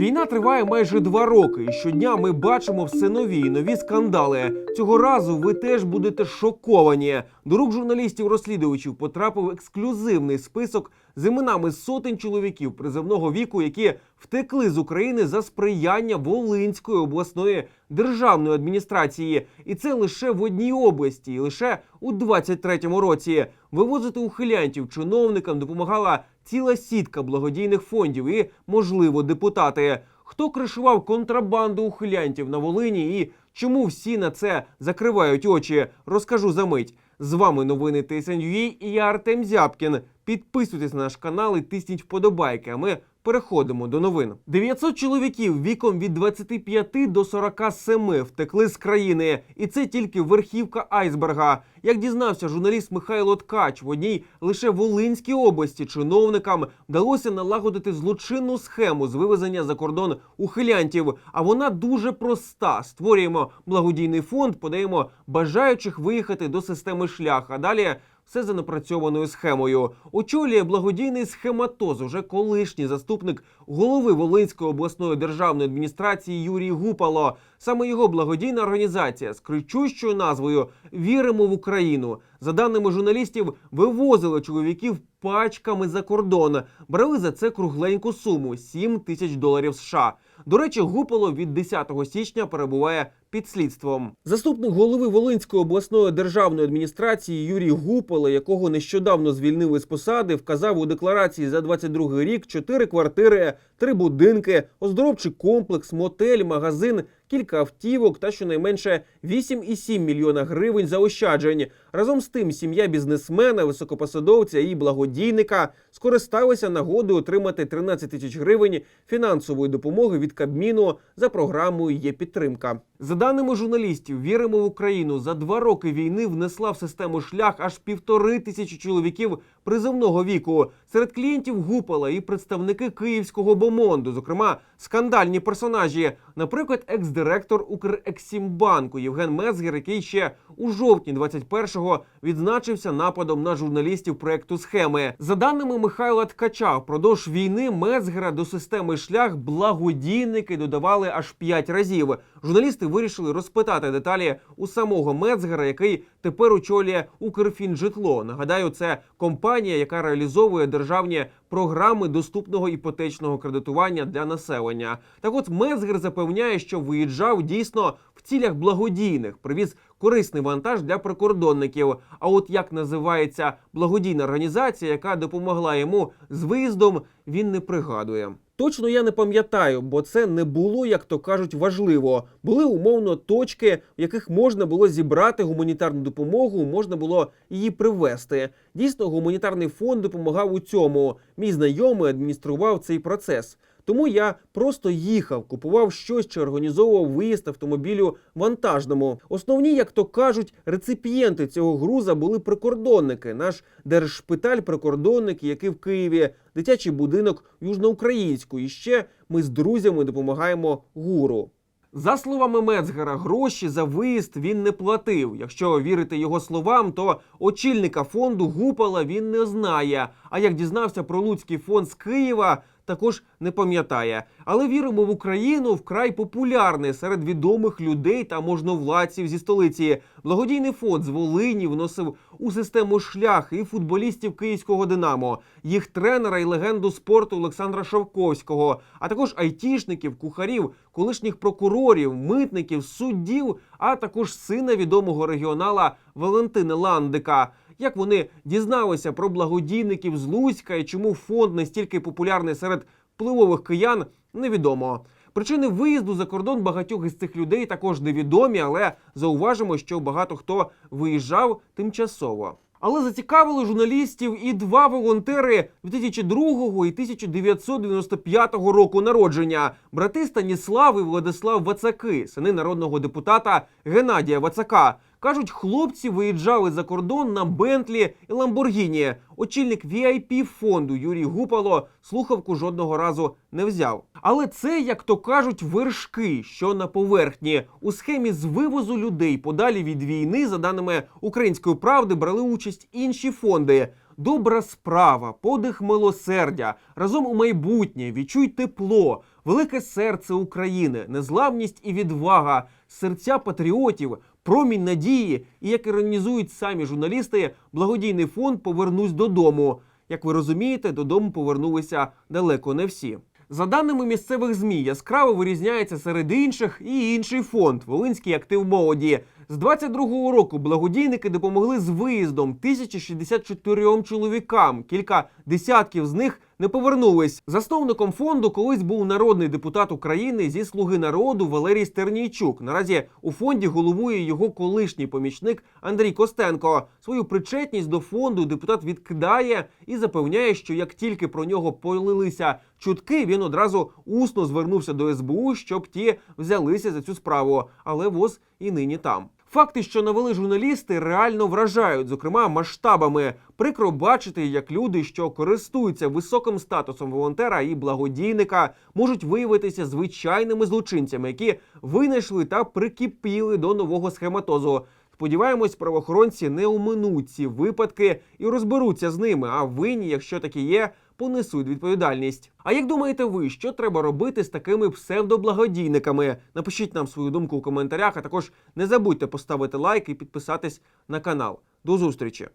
Війна триває майже два роки, і щодня ми бачимо все нові і нові скандали. Цього разу ви теж будете шоковані. До рук журналістів-розслідувачів потрапив ексклюзивний список з іменами сотень чоловіків призовного віку, які втекли з України за сприяння Волинської обласної державної адміністрації, і це лише в одній області, і лише у 23-му році. Вивозити ухилянтів чиновникам допомагала ціла сітка благодійних фондів і, можливо, депутати. Хто кришував контрабанду ухилянтів на Волині і чому всі на це закривають очі? Розкажу за мить. З вами новини ТСНЮІ і я Артем Зябкін. Підписуйтесь на наш канал і тисніть вподобайки. А ми переходимо до новин. 900 чоловіків віком від 25 до 47 втекли з країни, і це тільки верхівка айсберга. Як дізнався журналіст Михайло Ткач, в одній лише Волинській області чиновникам вдалося налагодити злочинну схему з вивезення за кордон ухилянтів. А вона дуже проста: створюємо благодійний фонд, подаємо бажаючих виїхати до системи шлях. А далі все за напрацьованою схемою. Очолює благодійний схематоз, уже колишній заступник голови Волинської обласної державної адміністрації Юрій Гупало. Саме його благодійна організація з кричущою назвою Віримо в Україну. За даними журналістів, вивозили чоловіків пачками за кордон. Брали за це кругленьку суму 7 тисяч доларів США. До речі, Гупало від 10 січня перебуває під слідством. Заступник голови Волинської обласної державної адміністрації Юрій Гупало, якого нещодавно звільнили з посади, вказав у декларації за 22 рік чотири квартири, три будинки, оздоровчий комплекс, мотель, магазин. Кілька автівок та щонайменше 8,7 мільйона гривень заощаджень. Разом з тим, сім'я бізнесмена, високопосадовця і благодійника скористалися нагодою отримати 13 тисяч гривень фінансової допомоги від Кабміну за програмою є підтримка. За даними журналістів, віримо в Україну. За два роки війни внесла в систему шлях аж півтори тисячі чоловіків призовного віку. Серед клієнтів Гупала і представники київського бомонду, зокрема скандальні персонажі, наприклад, екс-директор Укрексімбанку Євген Мецгер, який ще у жовтні 21-го відзначився нападом на журналістів проекту схеми. За даними Михайла Ткача, впродовж війни Мецгера до системи шлях благодійники додавали аж п'ять разів. Журналісти вирішили розпитати деталі у самого Мецгера, який тепер очолює Укрфінжитло. Нагадаю, це компанія, яка реалізовує державні програми доступного іпотечного кредитування для населення. Так, от Мецгер запевняє, що виїжджав дійсно в цілях благодійних, привіз корисний вантаж для прикордонників. А от як називається благодійна організація, яка допомогла йому з виїздом, він не пригадує. Точно я не пам'ятаю, бо це не було, як то кажуть, важливо. Були умовно точки, в яких можна було зібрати гуманітарну допомогу, можна було її привезти. Дійсно, гуманітарний фонд допомагав у цьому. Мій знайомий адміністрував цей процес. Тому я просто їхав, купував щось чи організовував виїзд автомобілю вантажному. Основні, як то кажуть, реципієнти цього груза були прикордонники. Наш держшпиталь, прикордонники, який в Києві, дитячий будинок Южноукраїнську. І ще ми з друзями допомагаємо гуру. За словами Мецгера, гроші за виїзд він не платив. Якщо вірити його словам, то очільника фонду Гупала він не знає. А як дізнався про Луцький фонд з Києва, також не пам'ятає. Але віримо в Україну вкрай популярний серед відомих людей та можновладців зі столиці. Благодійний фонд з Волині вносив у систему шлях і футболістів київського Динамо, їх тренера і легенду спорту Олександра Шовковського, а також айтішників, кухарів, колишніх прокурорів, митників, суддів, а також сина відомого регіонала Валентина Ландика. Як вони дізналися про благодійників з Луцька і чому фонд настільки популярний серед впливових киян, невідомо. Причини виїзду за кордон багатьох із цих людей також невідомі, але зауважимо, що багато хто виїжджав тимчасово. Але зацікавили журналістів і два волонтери 2002 і 1995 року народження брати Станіслав і Владислав Вацаки, сини народного депутата Геннадія Вацака. Кажуть, хлопці виїжджали за кордон на Бентлі і Ламборгіні. Очільник vip фонду Юрій Гупало слухавку жодного разу не взяв. Але це, як то кажуть, вершки, що на поверхні у схемі з вивозу людей подалі від війни, за даними української правди, брали участь інші фонди. Добра справа, подих милосердя, разом у майбутнє, відчуй тепло, велике серце України, незламність і відвага, серця патріотів, промінь надії. І як іронізують самі журналісти, благодійний фонд Повернусь додому. Як ви розумієте, додому повернулися далеко не всі. За даними місцевих змі, яскраво вирізняється серед інших і інший фонд Волинський актив молоді. З 22-го року благодійники допомогли з виїздом 1064 чоловікам. Кілька десятків з них не повернулись. Засновником фонду колись був народний депутат України зі слуги народу Валерій Стернійчук. Наразі у фонді головує його колишній помічник Андрій Костенко. Свою причетність до фонду депутат відкидає і запевняє, що як тільки про нього полилися чутки, він одразу усно звернувся до СБУ, щоб ті взялися за цю справу. Але ВОЗ і нині там. Факти, що навели журналісти, реально вражають, зокрема масштабами. Прикро бачити, як люди, що користуються високим статусом волонтера і благодійника, можуть виявитися звичайними злочинцями, які винайшли та прикипіли до нового схематозу. Сподіваємось, правоохоронці не оминуть ці випадки і розберуться з ними. А винні, якщо такі є, понесуть відповідальність. А як думаєте ви, що треба робити з такими псевдоблагодійниками? Напишіть нам свою думку у коментарях, а також не забудьте поставити лайк і підписатись на канал. До зустрічі!